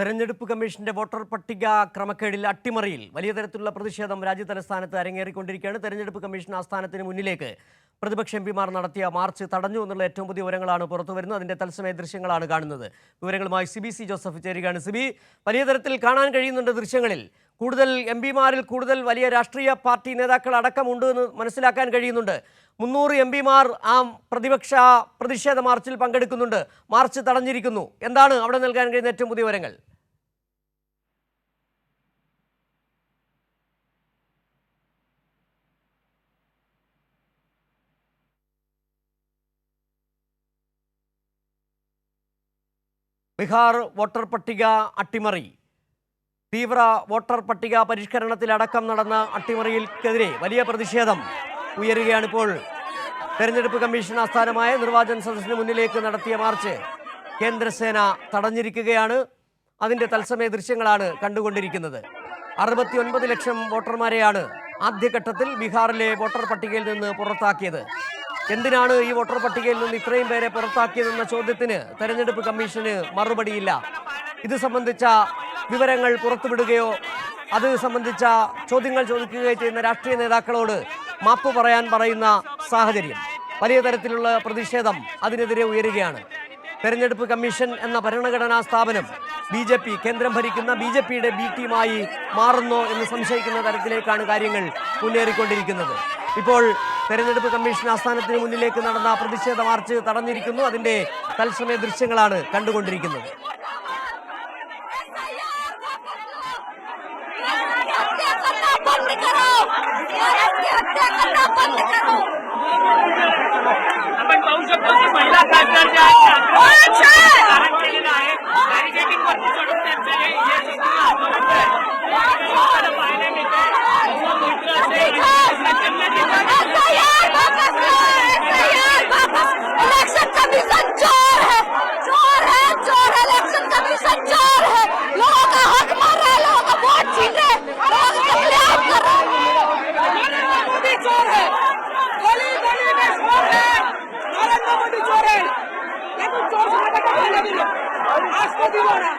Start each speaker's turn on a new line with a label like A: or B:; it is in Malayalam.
A: തെരഞ്ഞെടുപ്പ് കമ്മീഷന്റെ വോട്ടർ പട്ടിക ക്രമക്കേടിൽ അട്ടിമറിയിൽ. വലിയ തരത്തിലുള്ള പ്രതിഷേധം രാജ്യതലസ്ഥാനത്ത് അരങ്ങേറിക്കൊണ്ടിരിക്കുകയാണ്. തെരഞ്ഞെടുപ്പ് കമ്മീഷൻ ആസ്ഥാനത്തിന് മുന്നിലേക്ക് പ്രതിപക്ഷ എം പിമാർ നടത്തിയ മാർച്ച് തടഞ്ഞു എന്നുള്ള ഏറ്റവും പുതിയ വിവരങ്ങളാണ് പുറത്തു വരുന്നത്. അതിന്റെ തത്സമയ ദൃശ്യങ്ങളാണ് കാണുന്നത്. വിവരങ്ങളുമായി സിബി സി ജോസഫ് ചേരുകയാണ്. സിബി വലിയ തരത്തിൽ കാണാൻ കഴിയുന്നുണ്ട് ദൃശ്യങ്ങളിൽ. കൂടുതൽ എം പിമാരിൽ കൂടുതൽ വലിയ രാഷ്ട്രീയ പാർട്ടി നേതാക്കൾ അടക്കമുണ്ട് എന്ന് മനസ്സിലാക്കാൻ കഴിയുന്നുണ്ട്. മുന്നൂറ് എം പിമാർ ആ പ്രതിപക്ഷ പ്രതിഷേധ മാർച്ചിൽ പങ്കെടുക്കുന്നുണ്ട്. മാർച്ച് തടഞ്ഞിരിക്കുന്നു. എന്താണ് അവിടെ നൽകാൻ കഴിയുന്ന ഏറ്റവും പുതിയ വിവരങ്ങൾ? ബീഹാർ വോട്ടർ പട്ടിക അട്ടിമറി. തീവ്ര വോട്ടർ പട്ടിക പരിഷ്കരണത്തിലടക്കം നടന്ന അട്ടിമറിയിൽക്കെതിരെ വലിയ പ്രതിഷേധം ഉയരുകയാണിപ്പോൾ. തെരഞ്ഞെടുപ്പ് കമ്മീഷൻ ആസ്ഥാനമായ നിർവാചന സദസ്സിന് മുന്നിലേക്ക് നടത്തിയ മാർച്ച് കേന്ദ്രസേന തടഞ്ഞിരിക്കുകയാണ്. അതിന്റെ തത്സമയ ദൃശ്യങ്ങളാണ് കണ്ടുകൊണ്ടിരിക്കുന്നത്. അറുപത്തി ഒൻപത് ലക്ഷം വോട്ടർമാരെയാണ് ആദ്യഘട്ടത്തിൽ ബീഹാറിലെ വോട്ടർ പട്ടികയിൽ നിന്ന് പുറത്താക്കിയത്. എന്തിനാണ് ഈ വോട്ടർ പട്ടികയിൽ നിന്ന് ഇത്രയും പേരെ പുറത്താക്കിയതെന്ന ചോദ്യത്തിന് തെരഞ്ഞെടുപ്പ് കമ്മീഷന് മറുപടിയില്ല. ഇത് സംബന്ധിച്ച വിവരങ്ങൾ പുറത്തുവിടുകയോ അത് സംബന്ധിച്ച ചോദ്യങ്ങൾ ചോദിക്കുകയോ ചെയ്യുന്ന രാഷ്ട്രീയ നേതാക്കളോട് മാപ്പ് പറയാൻ പറയുന്ന സാഹചര്യം. വലിയ തരത്തിലുള്ള പ്രതിഷേധം അതിനെതിരെ ഉയരുകയാണ്. തെരഞ്ഞെടുപ്പ് കമ്മീഷൻ എന്ന ഭരണഘടനാ സ്ഥാപനം ബി ജെ പി കേന്ദ്രം ഭരിക്കുന്ന ബി ജെ പിയുടെ ബി ടീമായി മാറുന്നോ എന്ന് സംശയിക്കുന്ന തരത്തിലേക്കാണ് കാര്യങ്ങൾ മുന്നേറിക്കൊണ്ടിരിക്കുന്നത്. ഇപ്പോൾ തെരഞ്ഞെടുപ്പ് കമ്മീഷൻ ആസ്ഥാനത്തിന് മുന്നിലേക്ക് നടന്ന പ്രതിഷേധ മാർച്ച് തടഞ്ഞിരിക്കുന്നു അതിന്റെ തത്സമയ ദൃശ്യങ്ങളാണ് കണ്ടുകൊണ്ടിരിക്കുന്നത്
B: हत्या करना बंद करो औरत की हत्या करना बंद करो
C: आपण पाहू शकतो की महिला खासदार ज्या
D: করেন। এখন চৌষট্টি টাকা দিল আজকে দিব না।